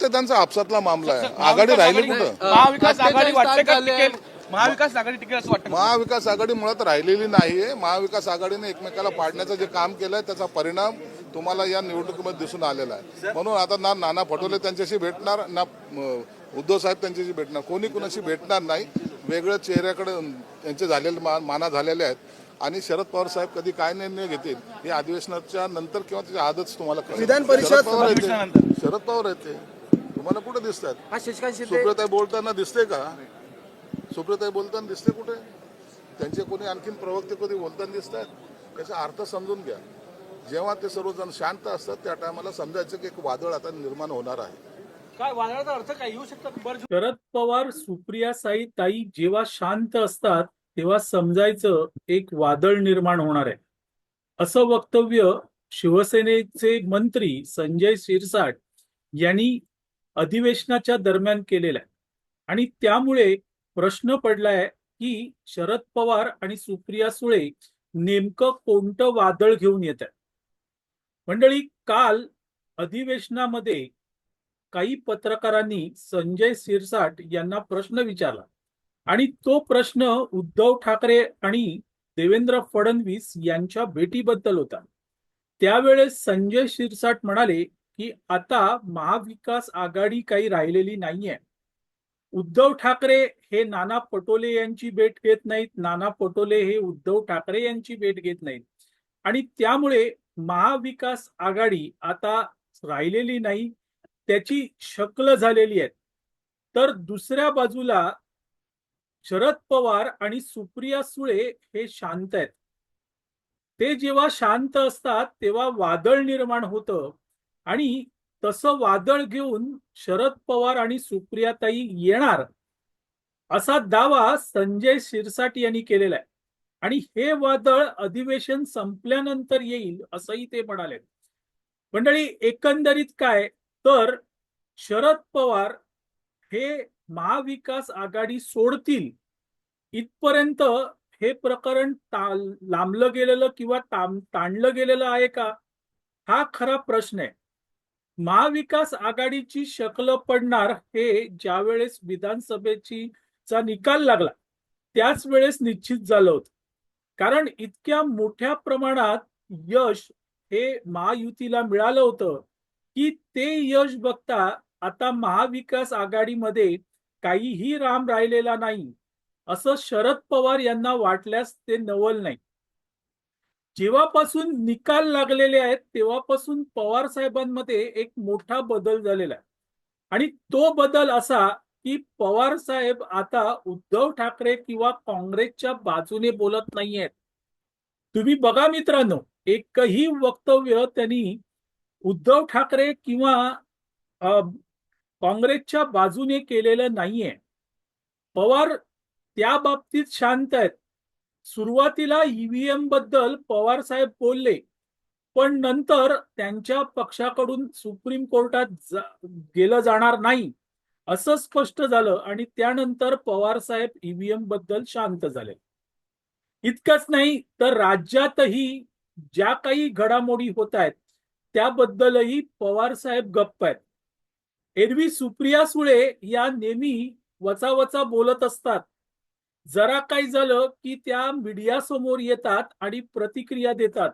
ते त्यांचा आपसातला मामला आहे. आघाडी राहिली कुठं? महाविकास आघाडी वाटते का. टिकेल महाविकास आघाडी टिकेल असं वाटतं. का? महाविकास आघाडी मुळात राहिलेली नाहीये. महाविकास आघाडीने एकमेकाला पाडण्याचं जे काम केलंय त्याचा परिणाम तुम्हाला या निवडणुकीमध्ये दिसून आलेला आहे. म्हणून आता ना नाना पटोले त्यांच्याशी भेटणार ना म, उद्धव साहेब त्यांच्याशी भेटणार. कोणी कुणाशी भेटणार नाही. वेगळ्या चेहऱ्याकडे त्यांचे झालेले मा- माना झालेले आहेत. आणि शरद पवार साहेब कधी काय निर्णय घेतील हे अधिवेशनाच्या नंतर किंवा त्याच्या आधीच तुम्हाला कळेल. विधान परिषद शरद पवार येते. शरद पवार येते तुम्हाला कुठे दिसतात? हा शशिकांत शिंदे. सुप्रियाताई बोलताना दिसते का? सुप्रियाताई बोलताना दिसते कुठे? त्यांचे कोणी आणखीन प्रवक्ते कधी बोलताना दिसतात? त्याचा अर्थ समजून घ्या. जेव्हा ते सर्वजण शांत असतात त्या टायमाला समजायचं की एक वादळ आता निर्माण होणार आहे. काय वादळाचा अर्थ काय? येऊ शकतात बरं. शरद पवार सुप्रिया साई ताई जेव्हा शांत असतात तेव्हा समजायचं एक वादळ निर्माण होणार आहे. असं वक्तव्य शिवसेनेचे मंत्री संजय शिरसाट यांनी अधिवेशनाच्या दरम्यान केलेला आहे आणि त्यामुळे प्रश्न पडलाय की शरद पवार आणि सुप्रिया सुळे नेमकं कोणतं वादळ घेऊन येत आहे मंडळी काल अधिवेशनामध्ये काही पत्रकारांनी संजय सिरसाट यांना प्रश्न विचारला. आणि तो प्रश्न उद्धव ठाकरे आणि देवेंद्र फडणवीस यांच्या भेटीबद्दल होता. त्यावेळेस संजय शिरसाट म्हणाले की आता महाविकास आघाडी काही राहिलेली नाहीये. उद्धव ठाकरे हे नाना पटोले यांची भेट घेत नाहीत नाना पटोले हे उद्धव ठाकरे यांची भेट घेत नाहीत. आणि त्यामुळे महाविकास आघाडी आता राहिलेली नाही त्याची शक्ल झालेली आहे तर दुसऱ्या बाजूला शरद पवार आणि सुप्रिया सुळे हे शांत आहेत. ते जेव्हा शांत असतात तेव्हा वादळ निर्माण होतं. आणि तसं वादळ घेऊन शरद पवार आणि सुप्रियाताई येणार असा दावा संजय शिरसाट यांनी केलेला आहे. आणि हे वादळ अधिवेशन संपल्यानंतर येईल असंही ते म्हणाले. मंडळी एकंदरीत काय? तर शरद पवार हे महाविकास आघाडी सोडतील. इथपर्यंत हे प्रकरण लांबलं गेलेलं किंवा ताणलं गेलेलं आहे का? हा खरा प्रश्न आहे. महाविकास आघाडीची शकल पडणार हे ज्यावेळेस विधानसभेची चा निकाल लागला त्याच वेळेस निश्चित झालं होतं. कारण इतक्या मोठ्या प्रमाणात यश हे महायुतीला मिळालं होतं की ते यश बघता आता महाविकास आघाडीमध्ये काहीही राम राहिलेला नाही असं शरद पवार यांना वाटल्यास ते नवल नाही. जेव्हापासून निकाल लागलेले आहेत तेव्हापासून पवार साहेबांमध्ये एक मोठा बदल झालेला आहे. आणि तो बदल असा की पवार साहेब आता उद्धव ठाकरे किंवा काँग्रेसच्या बाजूने बोलत नाहीयेत. तुम्ही बघा मित्रांनो एकही वक्तव्य त्यांनी उद्धव ठाकरे किंवा काँग्रेसच्या बाजूने केलेलं नाहीये. पवार त्या बाबतीत शांत आहेत. सुरुवातीला ईव्हीएमबद्दल पवार साहेब बोलले पण नंतर त्यांच्या पक्षाकडून सुप्रीम कोर्टात जा- गेलं जाणार नाही असं स्पष्ट झालं आणि त्यानंतर पवार साहेब ईव्हीएमबद्दल शांत झाले. इतकंच नाही तर राज्यातही ज्या काही घडामोडी होत आहेत त्याबद्दलही पवार साहेब गप्प आहेत. एरवी सुप्रिया सुळे या नेहमी वचावचा बोलत असतात जरा काही झालं की त्या मीडिया समोर येतात आणि प्रतिक्रिया देतात.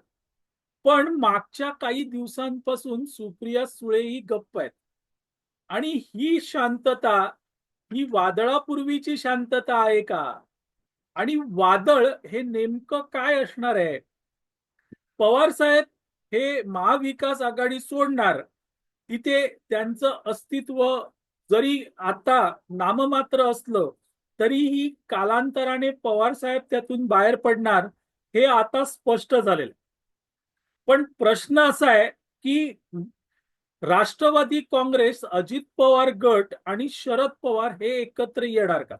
पण मागच्या काही दिवसांपासून सुप्रिया सुळेही गप्प आहेत. आणि ही शांतता ही वादळापूर्वीची शांतता आहे का? आणि वादळ हे नेमकं काय असणार आहे? पवार साहेब हे महाविकास आघाडी सोडणार. तिथे त्यांचं अस्तित्व जरी आता नाममात्र असलं तरीही कालांतराने पवार साहेब त्यातून बाहेर पडणार हे आता स्पष्ट झालेलं पण प्रश्न असा आहे की राष्ट्रवादी काँग्रेस अजित पवार गट आणि शरद पवार हे एकत्र येणार का?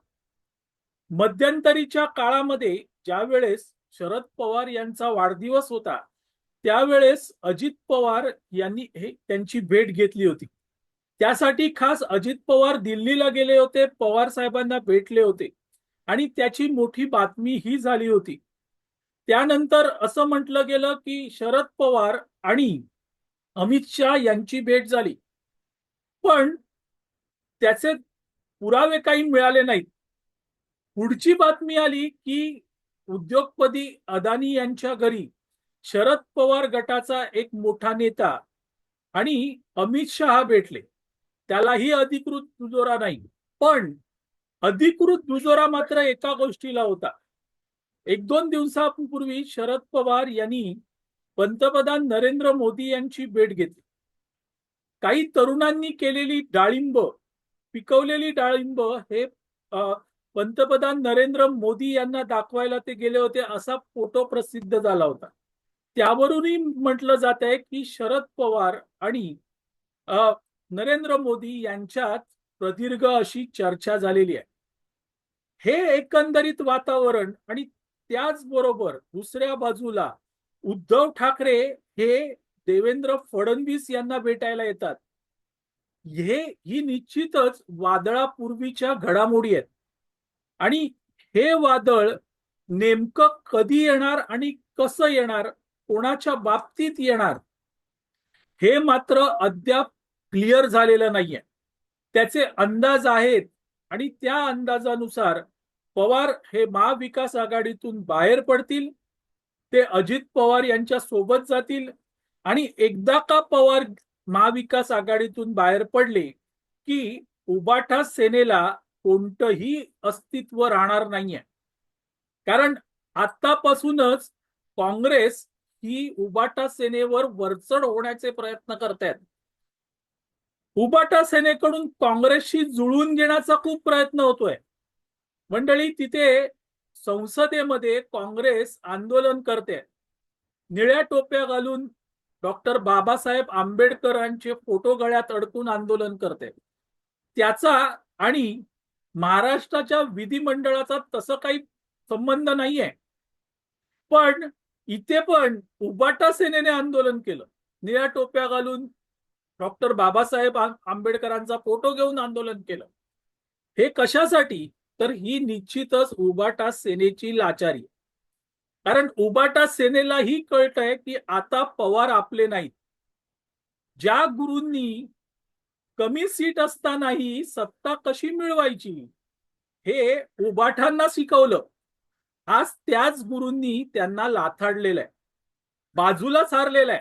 मध्यंतरीच्या काळामध्ये ज्या वेळेस शरद पवार यांचा वाढदिवस होता त्यावेळेस अजित पवार यांनी हे त्यांची भेट घेतली होती. त्यासाठी खास अजित पवार दिल्लीला गेले होते पवार साहेबांना भेटले होते आणि त्याची मोठी बातमी ही झाली होती. त्यानंतर असं म्हटलं गेलं की शरद पवार आणि अमित शहा यांची भेट झाली. पण त्याचे पुरावे काही मिळाले नाहीत. पुढची बातमी आली की उद्योगपती अदानी यांच्या घरी शरद पवार गटाचा एक मोठा नेता आणि अमित शहा भेटले. त्यालाही अधिकृत दुजोरा नाही. पण अधिकृत दुजोरा मात्र एका गोष्टीला होता. एक दोन दिवसापूर्वी शरद पवार यांनी पंतप्रधान नरेंद्र मोदी यांची भेट घेतली. काही तरुणांनी केलेली डाळिंब पिकवलेली डाळिंब हे पंतप्रधान नरेंद्र मोदी यांना दाखवायला ते गेले होते असा फोटो प्रसिद्ध झाला होता. त्यावरूनही म्हटलं जात आहे की शरद पवार आणि नरेंद्र मोदी यांच्यात प्रदीर्घ अशी चर्चा झालेली आहे. हे एकंदरीत वातावरण आणि त्याचबरोबर दुसऱ्या बाजूला उद्धव ठाकरे हे देवेंद्र फडणवीस यांना भेटायला येतात. हे ही निश्चितच वादळापूर्वीच्या घडामोडी आहेत. आणि हे वादळ नेमकं कधी येणार आणि कसं येणार कोणाच्या बाबतीत येणार हे मात्र अद्याप क्लिअर झालेलं नाहीये. त्याचे अंदाज आहेत आणि त्या अंदाजानुसार पवार हे महाविकास आघाडीतून बाहेर पडतील ते अजित पवार यांच्या सोबत जातील आणि एकदा का पवार महाविकास आघाडीतून बाहेर पडले की उबाठा सेनेला कोणतंही अस्तित्व राहणार नाहीये. कारण आतापासूनच काँग्रेस ही उबाटा सेनेवर वरचढ होण्याचे प्रयत्न करतायत. उबाटा सेनेकडून काँग्रेसशी जुळवून घेण्याचा खूप प्रयत्न होतोय. मंडळी तिथे संसदेमध्ये काँग्रेस आंदोलन करते. निळ्या टोप्या घालून डॉक्टर बाबासाहेब आंबेडकरांचे फोटो गळ्यात अडकून आंदोलन करते. त्याचा आणि महाराष्ट्राच्या विधिमंडळाचा तसं काही संबंध नाहीये. पण इथे पण उबाटा सेनेने आंदोलन केलं. निळ्या टोप्या घालून डॉक्टर बाबासाहेब आंबेडकरांचा फोटो घेऊन आंदोलन केलं. हे कशासाठी? तर ही निश्चितच उबाटा सेनेची लाचारी. कारण उबाटा सेनेलाही कळत आहे की आता पवार आपले नाहीत. ज्या गुरूंनी कमी सीट असतानाही सत्ता कशी मिळवायची? हे उबाठांना शिकवलं. आज त्याच गुरूंनी त्यांना लाथाडलेलं आहे बाजूला सारलेलं आहे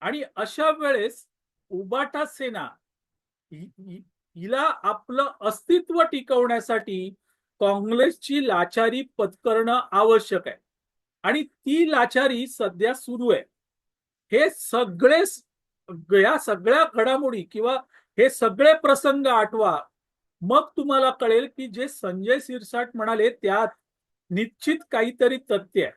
आणि अशा वेळेस उबाटा सेना हिला आपलं अस्तित्व टिकवण्यासाठी काँग्रेसची लाचारी पत्करणं आवश्यक आहे. आणि ती लाचारी सध्या सुरू आहे. हे सगळे या सगळ्या घडामोडी किंवा हे सगळे प्रसंग आठवा मग तुम्हाला कळेल की जे संजय सिरसाट म्हणाले त्यात निश्चित काहीतरी तथ्य आहे.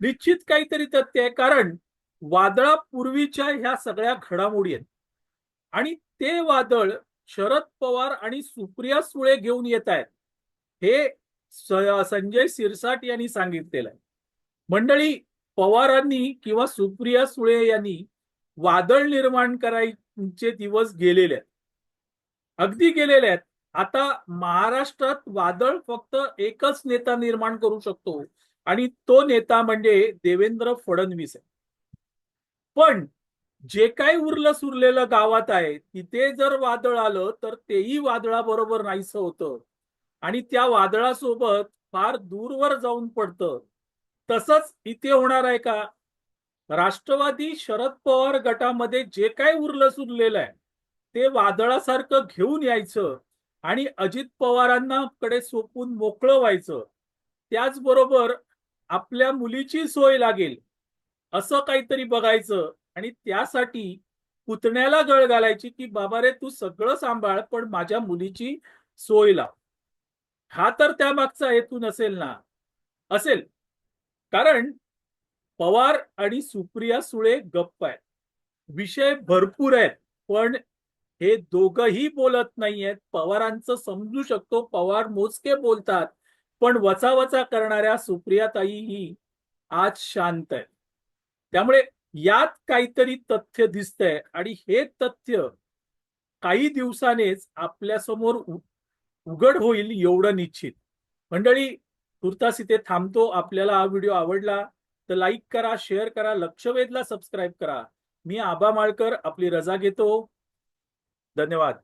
निश्चित काहीतरी तथ्य आहे. कारण वादळापूर्वीच्या ह्या सगळ्या घडामोडी आहेत. आणि ते वादळ शरद पवार आणि सुप्रिया सुळे घेऊन येत आहेत. हे संजय सिरसाट यांनी सांगितलेलं आहे. मंडळी पवारांनी किंवा सुप्रिया सुळे यांनी वादळ निर्माण करायचे दिवस गेलेले आहेत. अगदी गेलेले आहेत. आता महाराष्ट्रात वादळ फक्त एकच नेता निर्माण करू शकतो. आणि तो नेता म्हणजे देवेंद्र फडणवीस आहे पण जे काही उरलं सुरलेलं गावात आहे तिथे जर वादळ आलं तर तेही वादळाबरोबर नाहीसं होतं. आणि त्या वादळासोबत फार दूरवर जाऊन पडतं. तसंच इथे होणार आहे का? राष्ट्रवादी शरद पवार गटामध्ये जे काय उरलं सुरलेलं आहे ते वादळासारखं घेऊन यायचं आणि अजित पवारांना कडे सोपून मोकळं व्हायचं. त्याचबरोबर आपल्या मुलीची सोय लागेल. असं काहीतरी बघायचं. आणि त्यासाठी पुतण्याला गळ घालायची की बाबा रे तू सगळं सांभाळ पण माझ्या मुलीची सोय लाव. हा तर त्या मागचा हेतू नसेल ना. असेल. कारण पवार आणि सुप्रिया सुळे गप्प आहेत. विषय भरपूर आहेत पण हे दोघही बोलत नाहीयेत. पवारांचं समजू शकतो पवार मोजके बोलतात पण वचावचा करणाऱ्या सुप्रियाताई ही आज शांत आहे त्यामुळे यात काहीतरी तथ्य दिसतंय आणि हे तथ्य काही दिवसानेच आपल्यासमोर उघड होईल एवढं निश्चित. मंडळी तुर्तास इथे थांबतो. आपल्याला हा व्हिडिओ आवडला तर लाईक करा शेअर करा लक्षवेधला सबस्क्राईब करा. मी आबा माळकर आपली रजा घेतो. धन्यवाद.